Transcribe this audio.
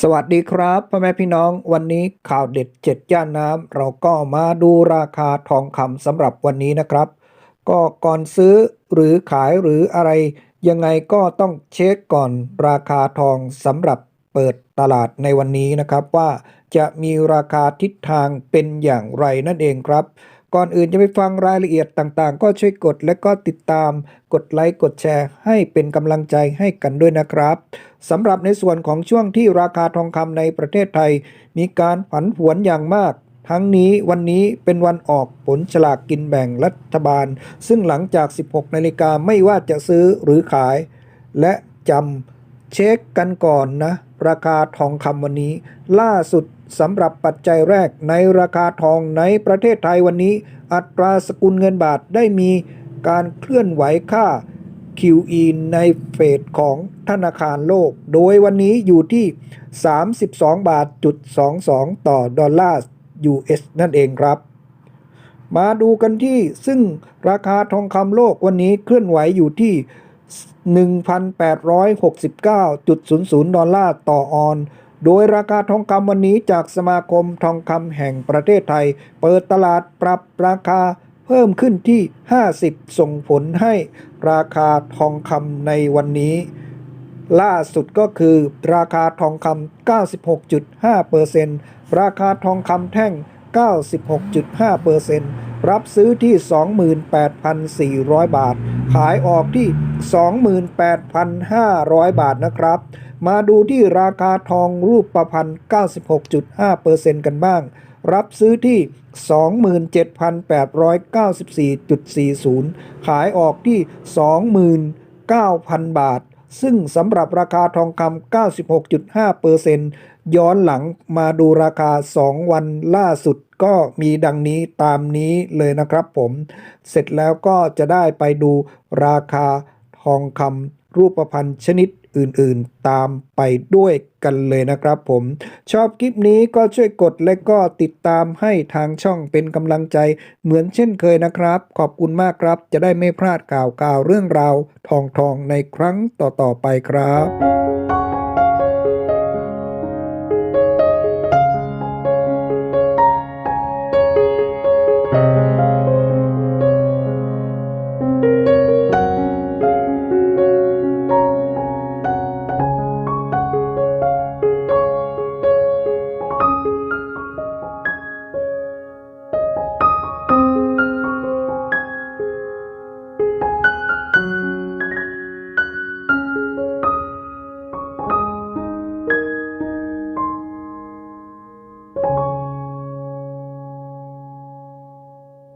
สวัสดีครับพ่อแม่พี่น้องวันนี้ข่าวเด็ดเจ็ดย่านน้ำเราก็มาดูราคาทองคำสำหรับวันนี้นะครับ ก็ก่อนซื้อหรือขายหรืออะไร ยังไงก็ต้องเช็คก่อนราคาทองสำหรับเปิดตลาดในวันนี้นะครับ ว่าจะมีราคาทิศทางเป็นอย่างไรนั่นเองครับ ก่อนอื่นจะไปฟังรายละเอียดต่างๆ ก็ช่วยกดและก็ติดตาม กดไลค์กดแชร์ ให้เป็นกำลังใจให้กันด้วยนะครับสำหรับในส่วนของช่วงที่ราคาทองคำในประเทศไทย มีการผันผวนอย่างมากทั้งนี้วันนี้เป็นวันออกผลฉลากกินแบ่งรัฐบาล ซึ่งหลังจาก 16 นาฬิกาไม่ว่าจะซื้อหรือขาย และจำเช็คกันก่อนนะ ราคาทองคำวันนี้ ล่าสุดสำหรับปัจจัยแรกในราคาทองในประเทศไทยวันนี้ อัตราสกุลเงินบาทได้มีการเคลื่อนไหวค่า QE ในเฟสของธนาคารโลก โดยวันนี้อยู่ที่ 32 บาทจุด22 ต่อดอลลาร์ US นั่นเองครับ มาดูกันที่ซึ่งราคาทองคำโลกวันนี้เคลื่อนไหวอยู่ที่ 1,869.00 ดอลลาร์ต่อออน โดยราคาทองคำวันนี้จากสมาคมทองคำแห่งประเทศไทย เปิดตลาดปรับราคาเพิ่มขึ้นที่ 50 ส่งผลให้ราคาทองคำในวันนี้ ล่าสุดก็คือราคาทองคำ 96.5%ราคาทองคำแท่ง 96.5%รับซื้อที่ 28,400 บาท ขายออกที่ 28,500 บาทนะครับ มาดูที่ราคาทองรูปประพันธ์ 96.5%กันบ้าง รับซื้อที่ 27,894.40 ขายออกที่ 29,000 บาท ซึ่งสำหรับราคาทองคำ 96.5%ย้อนหลังมาดูราคา 2 วันล่าสุดก็มีดังนี้ตามนี้เลยนะครับผม เสร็จแล้วก็จะได้ไปดูราคา ทองคำรูปพรรณชนิดอื่นๆ ตามไปด้วยกันเลยนะครับผม ชอบคลิปนี้ก็ช่วยกดและก็ติดตามให้ทางช่องเป็นกำลังใจเหมือนเช่นเคยนะครับ ขอบคุณมากครับ จะได้ไม่พลาดข่าวกาวเรื่องราวทองทองในครั้งต่อๆไปครับ